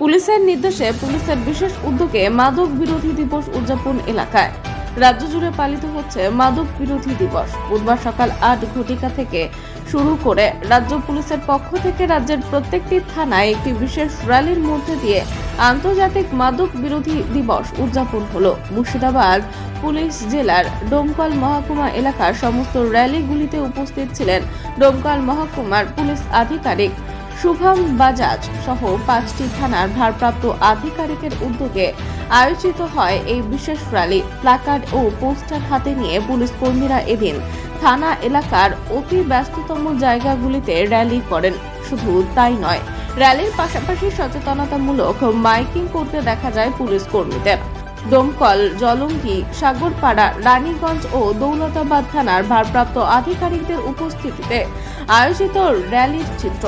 পুলিশের নির্দেশে পুলিশের বিশেষ উদ্যোগে মাদক বিরোধী দিবস উদযাপন এলাকায়। রাজ্য জুড়ে পালিত হচ্ছে মাদক বিরোধী দিবস। বুধবার সকাল আট ঘটিকা থেকে শুরু করে রাজ্য পুলিশের পক্ষ থেকে রাজ্যের প্রত্যেকটি থানায় একটি বিশেষ র্যালির মধ্যে দিয়ে আন্তর্জাতিক মাদক বিরোধী দিবস উদযাপন হলো। মুর্শিদাবাদ পুলিশ জেলার ডোমকল মহকুমা এলাকার সমস্ত র্যালিগুলিতে উপস্থিত ছিলেন ডোমকল মহকুমার পুলিশ আধিকারিক শুভম বাজাজ সহ পাঁচটি থানার ভারপ্রাপ্ত আধিকারিকের উদ্যোগে আয়োজিত হয় এই বিশেষ র্যালি। প্লাকার্ড ও পোস্টার হাতে নিয়ে পুলিশ কর্মীরা এদিন থানা এলাকার অতি ব্যস্ততম জায়গাগুলিতে র্যালি করেন। শুধু তাই নয়, র্যালির পাশাপাশি সচেতনতামূলক মাইকিং করতে দেখা যায় পুলিশ কর্মীদের। দমকল, জলঙ্গি, সাগরপাড়া, রানীগঞ্জ ও দৌলতাবাদ থানার ভারপ্রাপ্ত আধিকারিকদের উপস্থিতিতে আয়োজিত র্যালির চিত্র।